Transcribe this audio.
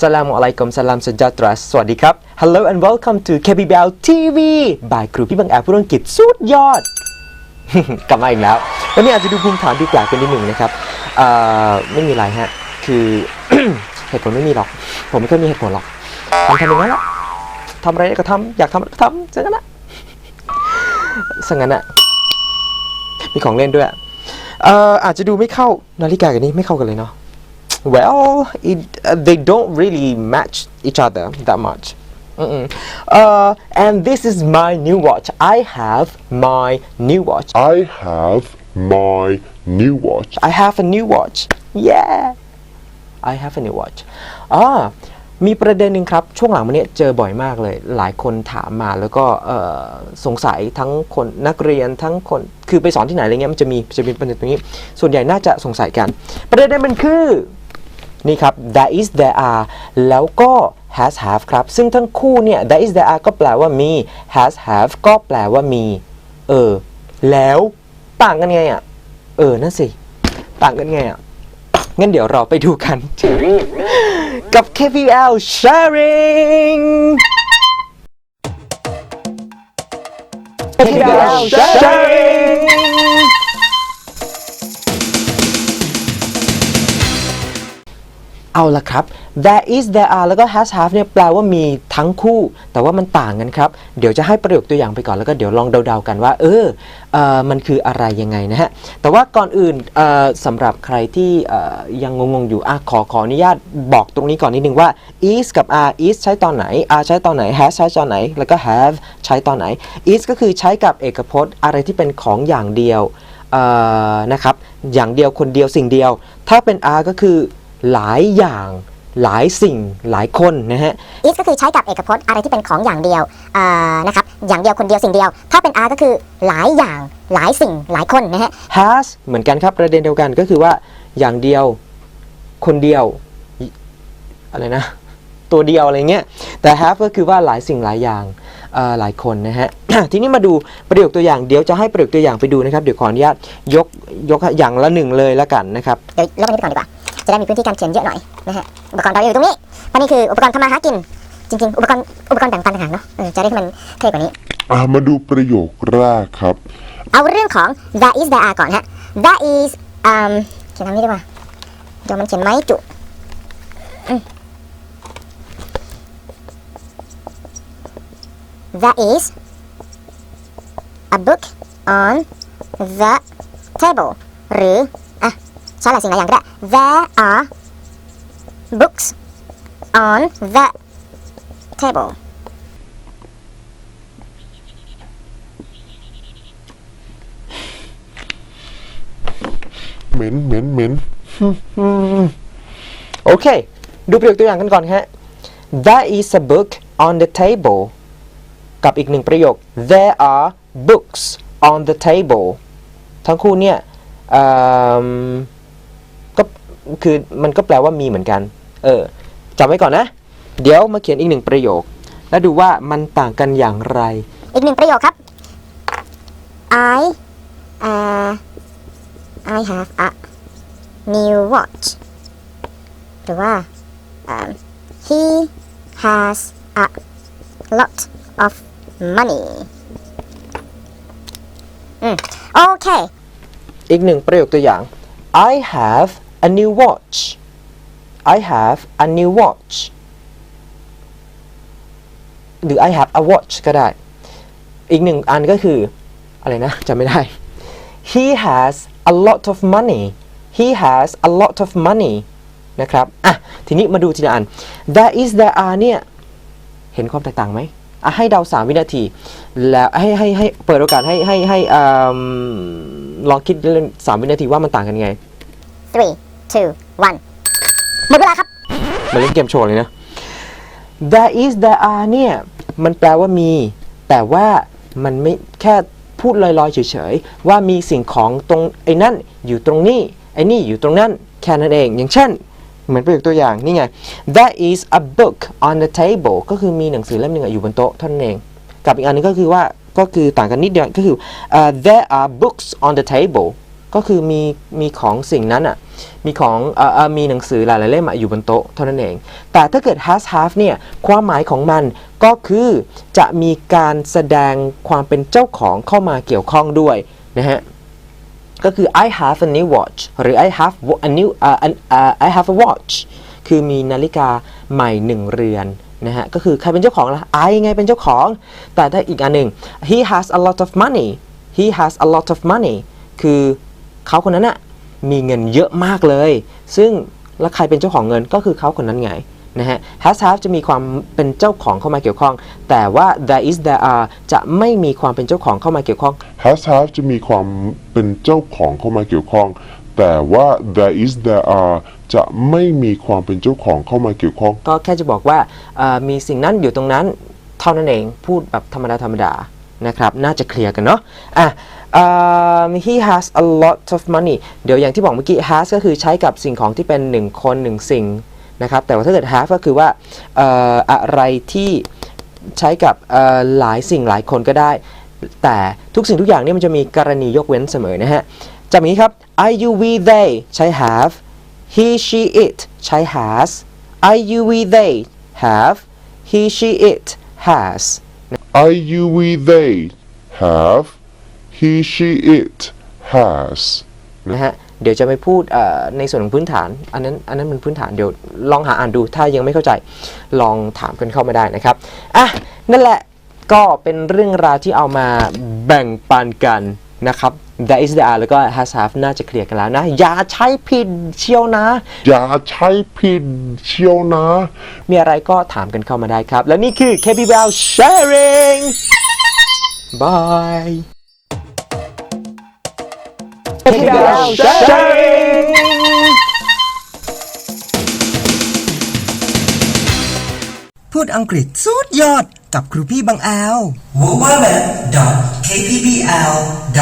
สลามุอะลัยกุมสลามสจัตรัสสวัสดีครับ Hello and welcome to KBBL TV บายครูพี่บังแอบผู้รังกิจสุดยอด กลับมาอีกแล้ว วันนี้อาจจะดูภูมิฐานดูแปลกไปนิดหนึ่งนะครับไม่มีอะไรฮะ คือ เหตุผลไม่มีหรอก ผมไม่เคยมีเหตุผลหรอกทำทำอย่างนั้นแหละทำอะไรก็ทำอยากทำก็ทำสังนั้นนะสังนั้นอะมีของเล่นด้วยเอ่ออาจจะดูไม่เข้านาฬิกากับนี้ไม่เข้ากันเลยเนาะ Well, it, uh, they don't really match each other that much. Mm-mm. Uh, and this is my new watch. I have my new watch. I have my new watch. I have a new watch. Yeah. I have a new watch. อ่ามีประเด็นหนึ่งครับ ช่วงหลังมาเนี้ยเจอบ่อยมากเลย หลายคนถามมาแล้วก็เอ่อสงสัยทั้งคนนักเรียนทั้งคนคือไปสอนที่ไหนอะไรเงี้ยมันจะมีจะมีประเด็นตรงนี้ ส่วนใหญ่น่าจะสงสัยกัน ประเด็นมันคือ นี่ครับ that is there are แล้วก็ has have ครับ ซึ่งทั้งคู่เนี่ย that is there are ก็แปลว่ามี has have ก็แปลว่ามี เออ แล้วต่างกันไงอะ เออ นั่นสิ ต่างกันไงอะ งั้นเดี๋ยวเราไปดูกัน กับ KPL Sharing KPL Sharing เอาละครับ there is there are แล้วก็ has have เนี่ยแปลว่ามีทั้งคู่ แต่ว่ามันต่างกันครับ เดี๋ยวจะให้ประโยคตัวอย่างไปก่อนแล้วก็เดี๋ยวลองเดาๆกันว่า เออเออมันคืออะไรยังไงนะฮะ แต่ว่าก่อนอื่นสำหรับใครที่ยังงงๆอยู่อขอขออนุญาตบอกตรงนี้ก่อนนิดนึงว่า is กับ are is ใช้ตอนไหน are ใช้ตอนไหน has ใช้ตอนไหน แล้วก็ have ใช้ตอนไหน is ก็คือใช้กับเอกพจน์ อะไรที่เป็นของอย่างเดียวนะครับอย่างเดียวคนเดียวสิ่งเดียว ถ้าเป็น are ก็คือ หลายอย่างหลายสิ่งหลายคนนะฮะ is ก็คือใช้กับเอกพจน์อะไรที่เป็นของอย่างเดียวอ่านะครับอย่างเดียวคนเดียวสิ่งเดียว ถ้าเป็น are ก็คือหลายอย่างหลายสิ่งหลายคนนะฮะ has เหมือนกันครับประเด็นเดียวกันก็คือว่าอย่างเดียวคนเดียวอิอะไรนะตัวเดียวอะไรเงี้ยแต่ have ก็คือว่าหลายสิ่งหลายอย่างเอ่อหลายคนนะฮะทีนี้มาดูประโยคตัวอย่างเดี๋ยวจะให้ประโยคตัวอย่างไปดูนะครับเดี๋ยวขออนุญาตยกยกอย่างละหนึ่งเลยละกันนะครับเดี๋ยวลบอันนี้ไปก่อนดีกว่า จะได้มีพื้นที่การเขียนเยอะหน่อยนะฮะอุปกรณ์เราอยู่ตรงนี้เพราะนี่คืออุปกรณ์ทำมาหากิน จริง ๆ อุปกรณ์อุปกรณ์แบ่งปันต่างหากเนาะเออจะได้ให้มันเท่กว่านี้ อ่ามาดูประโยคแรกครับ เอาเรื่องของ that is there are ก่อนฮะ that is อืมเขียนทำนี้ดีกว่าเดี๋ยวมันเขียนไม่จุอืม that is a book on the table หรืออะ ใช้หลายสิ่งหลายอย่างก็ได้ there are books on the table เหม็นเหม็นเหม็นโอเค ดูประโยคตัวอย่างกันก่อนฮะ That is a book on the table กับอีกหนึ่งประโยค There are books on the table ทั้งคู่เนี่ย คือมันก็แปลว่ามีเหมือนกัน เออจำไว้ก่อนนะ เดี๋ยวมาเขียนอีกหนึ่งประโยค แล้วดูว่ามันต่างกันอย่างไร อีกหนึ่งประโยคครับ I uh, I have a new watch หรือว่า um, he has a lot of money อืมโอเค อีกหนึ่งประโยคตัวอย่าง I have a new watch I have a new watch หรือ I have a watch ก็ได้ อีกหนึ่งอันก็คือ อะไรนะจำไม่ได้ He has a lot of money He has a lot of money นะครับ อะ ทีนี้มาดูทีละอัน There is there are เนี่ย เห็นความแตกต่างไหมอะให้เดา 3 วินาที แล้วให้ให้ให้เปิดโอกาสให้ให้ให้ลองคิดเล่นสามวินาทีว่ามันต่างกันยังไง three two one หมดเวลาครับเหมาเล่นเกมโชว์เลยนะ there is there are เนี่ย มันแปลว่ามี แต่ว่ามันไม่แค่พูดลอยๆเฉยๆ ว่ามีสิ่งของตรงไอ้นั่นอยู่ตรงนี้ ไอ้นี่อยู่ตรงนั้น แค่นั้นเอง อย่างเช่น เหมือนประโยคตัวอย่าง นี่ไง that is a book on the table ก็คือมีหนังสือเล่มหนึ่งอยู่บนโต๊ะเท่านั้นเอง กับอีกอันนึงก็คือว่าก็คือต่างกันนิดเดียวก็คือเอ่อ there are books on the table ก็คือมีมีของสิ่งนั้นอะมีของเอ่อมีหนังสือหลายๆเล่มอะอยู่บนโต๊ะเท่านั้นเอง แต่ถ้าเกิด has have เนี่ยความหมายของมันก็คือจะมีการแสดงความเป็นเจ้าของเข้ามาเกี่ยวข้องด้วยนะฮะก็คือ I have a new watch หรือ I have a new uh, an, uh, I have a watch คือมีนาฬิกาใหม่หนึ่งเรือนนะฮะก็คือใครเป็นเจ้าของล่ะ I ไงเป็นเจ้าของ แต่ถ้าอีกอันหนึ่ง he has a lot of money he has a lot of money คือ เขาคนนั้นอะมีเงินเยอะมากเลย ซึ่งแล้วใครเป็นเจ้าของเงินก็คือเขาคนนั้นไงนะฮะ has have จะมีความเป็นเจ้าของเข้ามาเกี่ยวข้อง แต่ว่า there is there are จะไม่มีความเป็นเจ้าของเข้ามาเกี่ยวข้อง has have จะมีความเป็นเจ้าของเข้ามาเกี่ยวข้อง แต่ว่า there is there are จะไม่มีความเป็นเจ้าของเข้ามาเกี่ยวข้อง ก็แค่จะบอกว่าเอ่อมีสิ่งนั้นอยู่ตรงนั้นเท่านั้นเองพูดแบบธรรมดาธรรมดา นะครับ น่าจะเคลียร์กันเนาะอะเอ่อ he has a lot of money เดี๋ยวอย่างที่บอกเมื่อกี้ has ก็คือใช้กับสิ่งของที่เป็นหนึ่งคนหนึ่งสิ่งนะครับ แต่ว่าถ้าเกิด have ก็คือว่าออะไรที่ใช้กับหลายสิ่งหลายคนก็ได้ แต่ทุกสิ่งทุกอย่างเนี่ยมันจะมีกรณียกเว้นเสมอนะฮะจำอย่างนี้ครับ I you we they ใช้ have he she it ใช้ has I you we they have he she it has I you we they have he she it has นะฮะเดี๋ยวจะไปพูดในส่วนของพื้นฐาน อันนั้นอันนั้นมันพื้นฐานเดี๋ยวลองหาอ่านดู ถ้ายังไม่เข้าใจลองถามกันเข้ามาได้นะครับอะนั่นแหละก็เป็นเรื่องราวที่เอามาแบ่งปันกัน นะครับ that is the are แล้วก็ has have น่าจะเคลียร์กันแล้วนะ อย่าใช้ผิดเชียวนะ อย่าใช้ผิดเชียวนะ มีอะไรก็ถามกันเข้ามาได้ครับ และนี่คือ KBL Sharing Bye KBL Sharing พูดอังกฤษสุดยอดกับครูพี่บังแอล w w w k p b l w e b kbbl.webs.com.